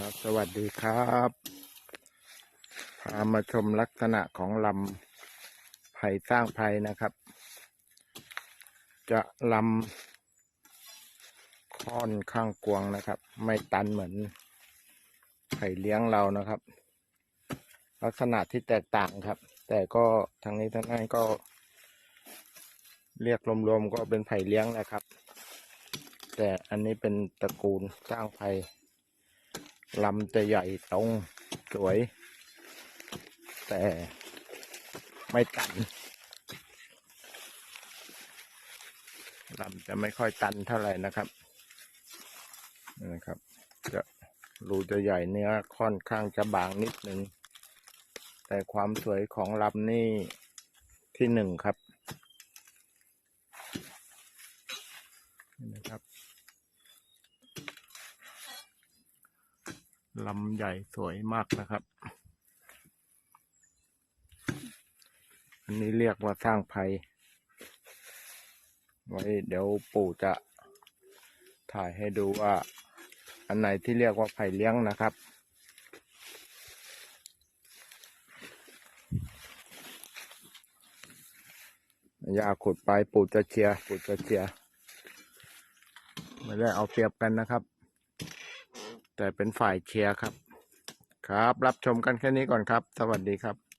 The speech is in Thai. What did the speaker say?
ครับ สวัสดีครับ พามาชมลักษณะของลำไผ่สร้างไผ่นะครับ จะลำค่อนข้างกวางนะครับ ไม่ตันเหมือนไผ่เลี้ยงเรานะครับ ลักษณะที่แตกต่างครับ แต่ก็ทางนี้ทางนั้นก็ เรียกรวมๆก็เป็นไผ่เลี้ยงนะครับ แต่อันนี้เป็นตระกูลสร้างไผ่ ลำจะใหญ่ตรงสวย แต่ไม่ตันลำจะไม่ค่อยตันเท่าไหร่นะครับนี่นะครับ จะรูจะใหญ่เนื้อค่อนข้างจะบางนิดนึง แต่ความสวยของลำนี่ที่หนึ่งครับนี่นะครับ ลำใหญ่สวยมากนะครับ อันนี้เรียกว่าสร้างภัย ไว้เดี๋ยวปู่จะถ่ายให้ดูว่า อันไหนที่เรียกว่าไผ่เลี้ยงนะครับ อยาขุดไปปู่จะเชียร์ปู่จะเชียร์ไม่ได้เอาเปรียบกันนะครับ แต่เป็นฝ่ายเชียร์ครับ ครับ รับชมกันแค่นี้ก่อนครับ สวัสดีครับ